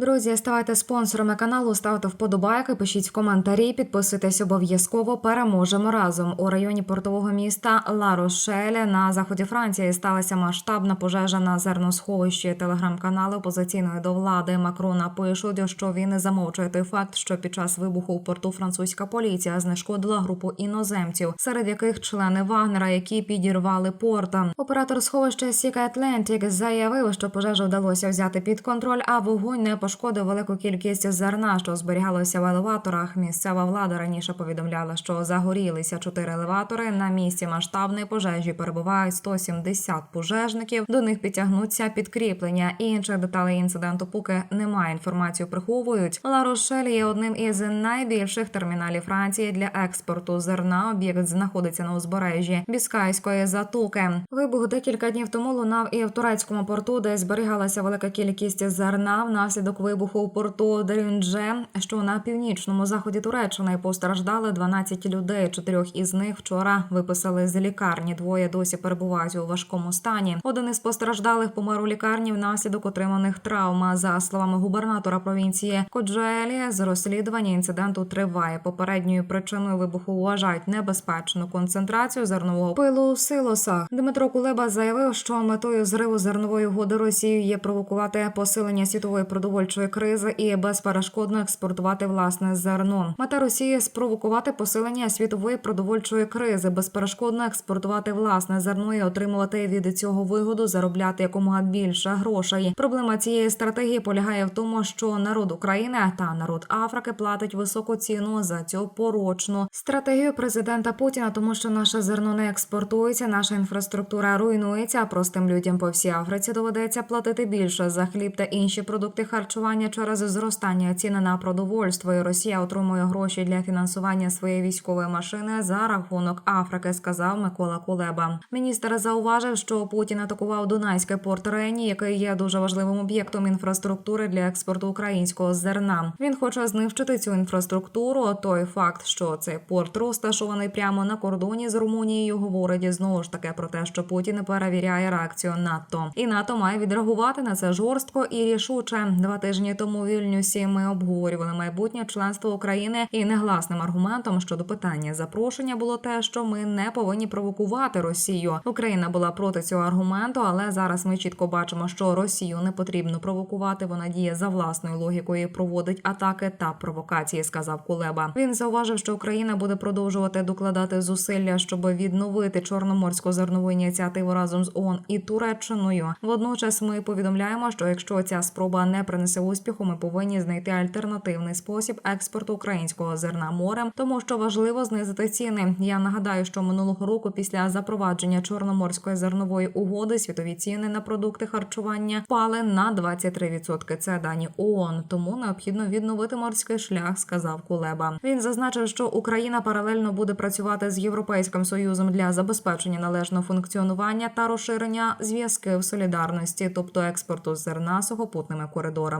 Друзі, ставайте спонсорами каналу, ставте вподобайки, пишіть коментарі, підписуйтесь обов'язково. Переможемо разом. У районі портового міста Ла Рошеля на заході Франції сталася масштабна пожежа на зерносховищі. Телеграм-канали опозиційної до влади Макрона пишуть, що він замовчує той факт, що під час вибуху у порту французька поліція знешкодила групу іноземців, серед яких члени Вагнера, які підірвали порта. Оператор сховища Сіка Атлантик заявив, що пожежу вдалося взяти під контроль, а вогонь не пошкодив велику кількість зерна, що зберігалося в елеваторах. Місцева влада раніше повідомляла, що загорілися чотири елеватори. На місці масштабної пожежі перебувають 170 пожежників. До них підтягнуться підкріплення. Інших деталей інциденту поки немає. Інформацію приховують. Ла Рошель є одним із найбільших терміналів Франції для експорту зерна. Об'єкт знаходиться на узбережжі Біскайської затоки. Вибух декілька днів тому лунав і в турецькому порту, де зберігалася велика кількість зерна. Внаслідок вибуху у порту Дерюндже, що на північному заході Туреччини постраждали 12 людей. Чотирьох із них вчора виписали з лікарні. Двоє досі перебувають у важкому стані. Один із постраждалих помер у лікарні внаслідок отриманих травм. За словами губернатора провінції Коджелі, з розслідування інциденту триває. Попередньою причиною вибуху вважають небезпечну концентрацію зернового пилу у силосах. Дмитро Кулеба заявив, що метою зриву зернової угоди Росією є провокувати посилення світової продовольчої кризи і безперешкодно експортувати власне зерно. Мета Росії спровокувати посилення світової продовольчої кризи, безперешкодно експортувати власне зерно і отримувати від цього вигоду, заробляти якомога більше грошей. Проблема цієї стратегії полягає в тому, що народ України та народ Африки платить високу ціну за цю порочну стратегію президента Путіна, тому що наше зерно не експортується, наша інфраструктура руйнується. А простим людям по всій Африці доведеться платити більше за хліб та інші продукти харчування через зростання ціни на продовольство. І Росія отримує гроші для фінансування своєї військової машини за рахунок Африки, сказав Микола Кулеба. Міністр зауважив, що Путін атакував Дунайський порт Рені, який є дуже важливим об'єктом інфраструктури для експорту українського зерна. Він хоче знищити цю інфраструктуру. Той факт, що цей порт розташований прямо на кордоні з Румунією, говорить знову ж таки про те, що Путін перевіряє реакцію НАТО, і НАТО має відреагувати на це жорстко і рішуче. Два тижні тому у Вільнюсі ми обговорювали майбутнє членство України, і негласним аргументом щодо питання запрошення було те, що ми не повинні провокувати Росію. Україна була проти цього аргументу, але зараз ми чітко бачимо, що Росію не потрібно провокувати. Вона діє за власною логікою, проводить атаки та провокації. Сказав Кулеба. Він зауважив, що Україна буде продовжувати докладати зусилля, щоб відновити чорноморську зернову ініціативу разом з ООН і Туреччиною. Водночас ми повідомляємо, що якщо ця спроба не принесе успіху, ми повинні знайти альтернативний спосіб експорту українського зерна морем, тому що важливо знизити ціни. Я нагадаю, що минулого року, після запровадження чорноморської зернової угоди, світові ціни на продукти харчування впали на 23%. Це дані ООН, тому необхідно відновити морський шлях, сказав Кулеба. Він зазначив, що Україна паралельно буде працювати з європейським союзом для забезпечення належного функціонування та розширення зв'язків солідарності, тобто експорту зерна сухопутними коридорами.